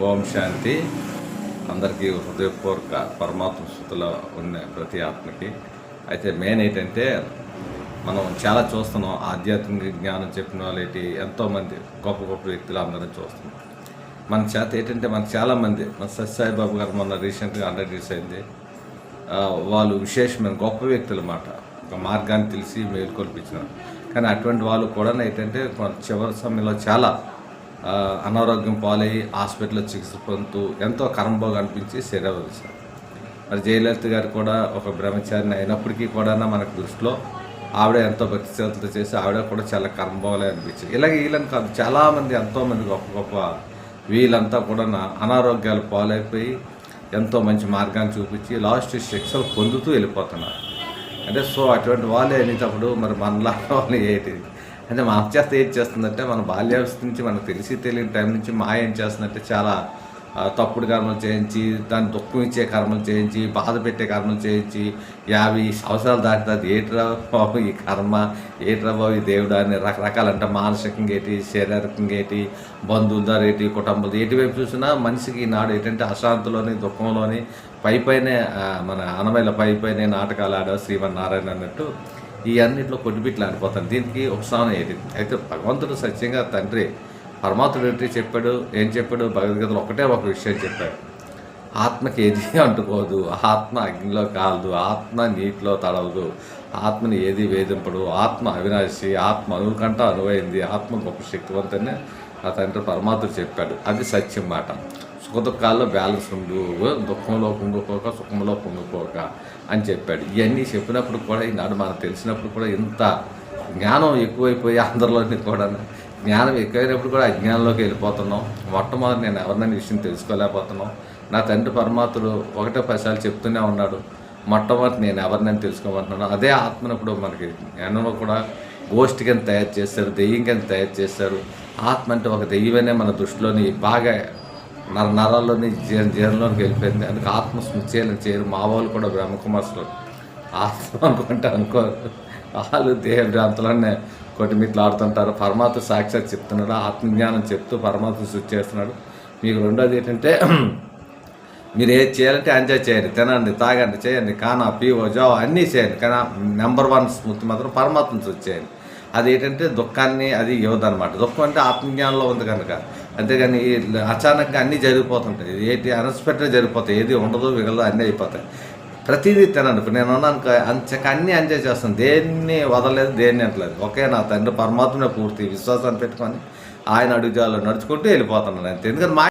ఓం శాంతి. అందరికీ హృదయపూర్వక పరమాత్మ స్థుతిలో ఉన్న ప్రతి ఆత్మకి. అయితే మెయిన్ ఏంటంటే మనం చాలా చూస్తున్నాం ఆధ్యాత్మిక జ్ఞానం చెప్పిన వాళ్ళు ఏంటి ఎంతోమంది గొప్ప గొప్ప వ్యక్తులు అందరం చూస్తున్నాం. మన చేత ఏంటంటే మనకు చాలామంది మన సత్యసాయి బాబు గారు మొన్న రీసెంట్గా హండ్రెడ్ ఇయర్స్ అయింది. వాళ్ళు విశేషమైన గొప్ప వ్యక్తులు అన్నమాట ఒక మార్గాన్ని తెలిసి మేలుకొల్పించినారు. కానీ అటువంటి వాళ్ళు కూడా ఏంటంటే చివరి సమయంలో చాలా అనారోగ్యం పాలయ్యి హాస్పిటల్లో చికిత్స పొందుతూ ఎంతో కర్మభోగం అనిపించి శరీరవలసారు మరి జయలలిత గారు కూడా ఒక బ్రహ్మచారిని అయినప్పటికీ కూడా మనకు దృష్టిలో ఆవిడ ఎంతో భక్తి శ్రద్ధలతో చేసి ఆవిడ కూడా చాలా కర్మభోగలే అనిపించింది. ఇలాగ వీళ్ళని కాదు చాలామంది ఎంతోమంది గొప్ప గొప్ప వీళ్ళంతా కూడా నా అనారోగ్యాలు పాలైపోయి ఎంతో మంచి మార్గాన్ని చూపించి లాస్ట్ శిక్షలు పొందుతూ వెళ్ళిపోతున్నారు. అంటే సో అటువంటి వాళ్ళే అనేటప్పుడు మరి మనలాంటి వాళ్ళు ఏంటి? అంటే మా చేత ఏం చేస్తుందంటే మన బాల్యావస్థ నుంచి మనకు తెలిసి తెలియని టైం నుంచి మా ఏం చేస్తుందంటే చాలా తప్పుడు కర్మలు చేయించి దాన్ని దుఃఖం ఇచ్చే కర్మలు చేయించి బాధ పెట్టే కర్మలు చేయించి యాభై సంవత్సరాలు దాటుతుంది ఏట్రా బాబు ఈ కర్మ ఏట్రా బాబు ఈ దేవుడు అని రకరకాల అంటే మానసికంగా ఏంటి శారీరకంగా ఏంటి బంధువుల ద్వారా ఏంటి కుటుంబం ఏటి వైపు చూసినా మనిషికి నాడు ఏంటంటే అశాంతిలోని దుఃఖంలోని పై పైనే మన అనమైల పై పైనే నాటకాలు ఆడ శ్రీమన్నారాయణ అన్నట్టు. ఈ అన్నింటిలో కొట్టిబిట్లు ఆడిపోతాను దీనికి ఉపశమనం ఏది? అయితే భగవంతుడు సత్యంగా తండ్రి పరమాత్ముడు ఏంటి చెప్పాడు? ఏం చెప్పాడు? భగవద్గీతలో ఒకటే ఒక విషయం చెప్పాడు. ఆత్మకి ఏది అంటుకోదు. ఆత్మ అగ్నిలో కాలదు. ఆత్మ నీటిలో తడవదు. ఆత్మని ఏది వేధింపడు? ఆత్మ అవినాశి. ఆత్మ అనుకంట అనువైంది. ఆత్మ గొప్ప శక్తివంతనే ఆ తండ్రి పరమాత్ముడు చెప్పాడు. అది సత్యం మాట. సుఖదుఖాల్లో బ్యాలెన్స్ ఉండు దుఃఖంలో పొంగిపోక సుఖంలో పొంగిపోక అని చెప్పాడు. ఇవన్నీ చెప్పినప్పుడు కూడా ఈనాడు మనకు తెలిసినప్పుడు కూడా ఇంత జ్ఞానం ఎక్కువైపోయి అందరిలోని కూడా జ్ఞానం ఎక్కువైనప్పుడు కూడా అజ్ఞానంలోకి వెళ్ళిపోతున్నాం. మొట్టమొదటి నేను ఎవరినైనా విషయం తెలుసుకోలేకపోతున్నాం. నా తండ్రి పరమాత్ముడు ఒకటే పశాలు చెప్తూనే ఉన్నాడు. మొట్టమొదటి నేను ఎవరినైనా తెలుసుకోమంటున్నాను అదే ఆత్మనప్పుడు మనకి జ్ఞానంలో కూడా గోష్ఠి కింద తయారు చేశారు దెయ్యం కింద తయారు చేశారు ఆత్మ అంటే ఒక దెయ్యమనే మన దృష్టిలోని బాగా నర నరాల్లోని జీర్ణ జీర్ణంలోకి వెళ్ళిపోయింది. అందుకే ఆత్మ స్మృతి చేయరు మా వాళ్ళు కూడా బ్రహ్మకుమార్సులు ఆత్మ అనుకుంటే అనుకో వాళ్ళు దేహ భ్రాంతులనే కొట్టిమిట్లు ఆడుతుంటారు పరమాత్మ సాక్షాత్ చెప్తున్నాడు. ఆత్మజ్ఞానం చెప్తూ పరమాత్మ శుద్ధి చేస్తున్నాడు. మీకు రెండోది ఏంటంటే మీరు ఏది చేయాలంటే ఎంజాయ్ చేయండి. తినండి తాగండి చేయండి. కానా పీవో జావో అన్నీ చేయండి. కానీ నెంబర్ వన్ స్మృతి మాత్రం పరమాత్మ శుద్ధి చేయండి. అది ఏంటంటే దుఃఖాన్ని అది ఇవ్వదన్నమాట దుఃఖం అంటే ఆత్మజ్ఞానంలో ఉంది కనుక. అంతేగాని ఈ అచానక్గా అన్నీ జరిగిపోతుంటాయి. ఏంటి? అన్ఎక్స్పెక్టెడ్ జరిగిపోతాయి. ఏది ఉండదు మిగలదు అన్నీ అయిపోతాయి. ప్రతిదీ తినండి. ఇప్పుడు నేను ఉన్నాను అంచక అన్నీ ఎంజాయ్ చేస్తాను. దేన్ని వదలలేదు దేన్ని అంటలేదు ఒకే నా తండ్రి పరమాత్మనే పూర్తి విశ్వాసాన్ని పెట్టుకొని ఆయన అడుగుజాలో నడుచుకుంటూ వెళ్ళిపోతున్నాను అంతే. ఎందుకంటే మా